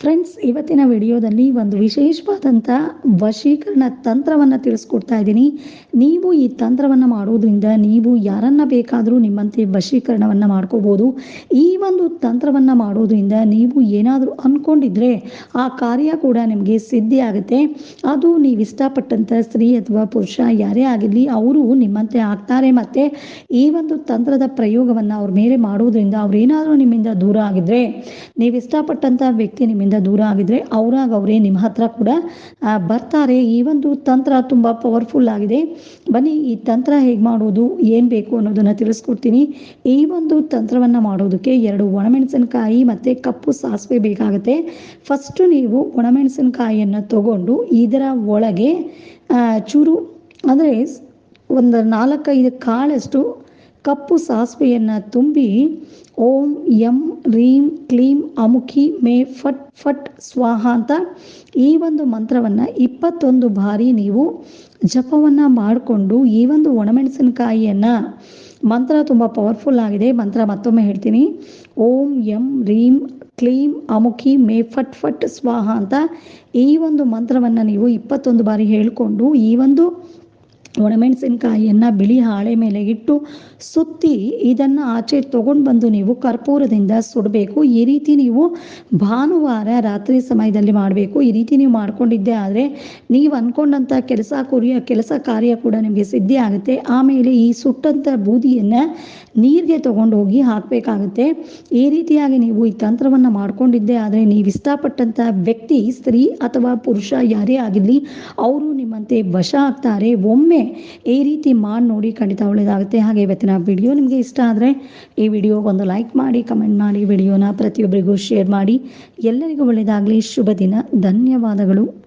Friends ಇವತ್ತಿನ ವಿಡಿಯೋದಲ್ಲಿ ಒಂದು ವಿಶೇಷವಾದಂಥ ವಶೀಕರಣ ತಂತ್ರವನ್ನು ತಿಳಿಸ್ಕೊಡ್ತಾ ಇದ್ದೀನಿ. ನೀವು ಈ ತಂತ್ರವನ್ನು ಮಾಡೋದ್ರಿಂದ ನೀವು ಯಾರನ್ನ ಬೇಕಾದರೂ ನಿಮ್ಮಂತೆ ವಶೀಕರಣವನ್ನು ಮಾಡ್ಕೋಬೋದು. ಈ ಒಂದು ತಂತ್ರವನ್ನು ಮಾಡೋದ್ರಿಂದ ನೀವು ಏನಾದರೂ ಅಂದ್ಕೊಂಡಿದ್ರೆ ಆ ಕಾರ್ಯ ಕೂಡ ನಿಮಗೆ ಸಿದ್ಧಿ ಆಗುತ್ತೆ. ಅದು ನೀವು ಇಷ್ಟಪಟ್ಟಂಥ ಸ್ತ್ರೀ ಅಥವಾ ಪುರುಷ ಯಾರೇ ಆಗಿರಲಿ, ಅವರು ನಿಮ್ಮಂತೆ ಆಗ್ತಾರೆ ಮತ್ತು ಈ ಒಂದು ತಂತ್ರದ ಪ್ರಯೋಗವನ್ನು ಅವ್ರ ಮೇಲೆ ಮಾಡೋದ್ರಿಂದ ಅವ್ರೇನಾದರೂ ನಿಮ್ಮಿಂದ ದೂರ ಆಗಿದ್ರೆ, ನೀವು ಇಷ್ಟಪಟ್ಟಂಥ ವ್ಯಕ್ತಿ ನಿಮ್ಮಿಂದ ದೂರ ಆಗಿದ್ರೆ ಅವ್ರಾಗ ಅವರೇ ನಿಮ್ಮ ಹತ್ರ ಕೂಡ ಬರ್ತಾರೆ. ಈ ಒಂದು ತಂತ್ರ ತುಂಬ ಪವರ್ಫುಲ್ ಆಗಿದೆ. ಬನ್ನಿ, ಈ ತಂತ್ರ ಹೇಗೆ ಮಾಡೋದು, ಏನು ಬೇಕು ಅನ್ನೋದನ್ನು ತಿಳಿಸ್ಕೊಡ್ತೀನಿ. ಈ ಒಂದು ತಂತ್ರವನ್ನು ಮಾಡೋದಕ್ಕೆ ಎರಡು ಒಣಮೆಣಸಿನಕಾಯಿ ಮತ್ತು ಕಪ್ಪು ಸಾಸಿವೆ ಬೇಕಾಗುತ್ತೆ. ಫಸ್ಟು ನೀವು ಒಣಮೆಣಸಿನಕಾಯಿಯನ್ನು ತಗೊಂಡು ಇದರ ಒಳಗೆ ಚೂರು, ಅಂದರೆ ಒಂದು ನಾಲ್ಕೈದು ಕಾಳಷ್ಟು ಕಪ್ಪು ಸಾಸಿವೆಯನ್ನು ತುಂಬಿ ಓಂ, ಯಂ, ರೀಂ, ಕ್ಲೀಂ, ಅಮುಖಿ, ಮೇ, ಫಟ್ ಫಟ್, ಸ್ವಾಹ ಅಂತ ಈ ಒಂದು ಮಂತ್ರವನ್ನು ಇಪ್ಪತ್ತೊಂದು ಬಾರಿ ನೀವು ಜಪವನ್ನು ಮಾಡಿಕೊಂಡು ಈ ಒಂದು ಒಣಮೆಣಸಿನಕಾಯಿಯನ್ನು ಮಂತ್ರ ತುಂಬ ಪವರ್ಫುಲ್ ಆಗಿದೆ. ಮಂತ್ರ ಮತ್ತೊಮ್ಮೆ ಹೇಳ್ತೀನಿ. ಓಂ ಎಂ ರೀಂ, ಕ್ಲೀಂ, ಅಮುಖಿ, ಮೇ, ಫಟ್ ಫಟ್, ಸ್ವಾಹ ಅಂತ ಈ ಒಂದು ಮಂತ್ರವನ್ನು ನೀವು ಇಪ್ಪತ್ತೊಂದು ಬಾರಿ ಹೇಳಿಕೊಂಡು ಈ ಒಂದು ಒಣಮೆಣಸಿನಕಾಯಿಯನ್ನು ಬಿಳಿ ಹಾಳೆ ಮೇಲೆ ಇಟ್ಟು ಸುತ್ತಿ ಇದನ್ನು ಆಚೆ ತೊಗೊಂಡು ಬಂದು ನೀವು ಕರ್ಪೂರದಿಂದ ಸುಡಬೇಕು. ಈ ರೀತಿ ನೀವು ಭಾನುವಾರ ರಾತ್ರಿ ಸಮಯದಲ್ಲಿ ಮಾಡಬೇಕು. ಈ ರೀತಿ ನೀವು ಮಾಡ್ಕೊಂಡಿದ್ದೆ ಆದರೆ ನೀವು ಅಂದ್ಕೊಂಡಂಥ ಕೆಲಸ ಕುರಿಯ ಕೆಲಸ ಕಾರ್ಯ ಕೂಡ ನಿಮಗೆ ಸಿದ್ಧಿ ಆಗುತ್ತೆ. ಆಮೇಲೆ ಈ ಸುಟ್ಟಂಥ ಬೂದಿಯನ್ನು ನೀರಿಗೆ ತೊಗೊಂಡು ಹೋಗಿ ಹಾಕಬೇಕಾಗುತ್ತೆ. ಈ ರೀತಿಯಾಗಿ ನೀವು ಈ ತಂತ್ರವನ್ನು ಮಾಡ್ಕೊಂಡಿದ್ದೆ ಆದರೆ ನೀವು ಇಷ್ಟಪಟ್ಟಂಥ ವ್ಯಕ್ತಿ, ಸ್ತ್ರೀ ಅಥವಾ ಪುರುಷ ಯಾರೇ ಆಗಿರಲಿ, ಅವರು ನಿಮ್ಮಂತೆ ವಶ ಆಗ್ತಾರೆ. ಒಮ್ಮೆ ಈ ರೀತಿ ಮಾಡಿ ನೋಡಿ ಖಂಡಿತ ಒಳ್ಳೇದಾಗುತ್ತೆ. ಹಾಗೆ ಇವತ್ತಿನ ವಿಡಿಯೋ ನಿಮಗೆ ಇಷ್ಟ ಆದರೆ ಈ ವಿಡಿಯೋಗೆ ಒಂದು ಲೈಕ್ ಮಾಡಿ ಕಮೆಂಟ್ ಮಾಡಿ ವಿಡಿಯೋನ ಪ್ರತಿಯೊಬ್ಬರಿಗೂ ಶೇರ್ ಮಾಡಿ. ಎಲ್ಲರಿಗೂ ಒಳ್ಳೆಯದಾಗಲಿ ಶುಭ ದಿನ. ಧನ್ಯವಾದಗಳು.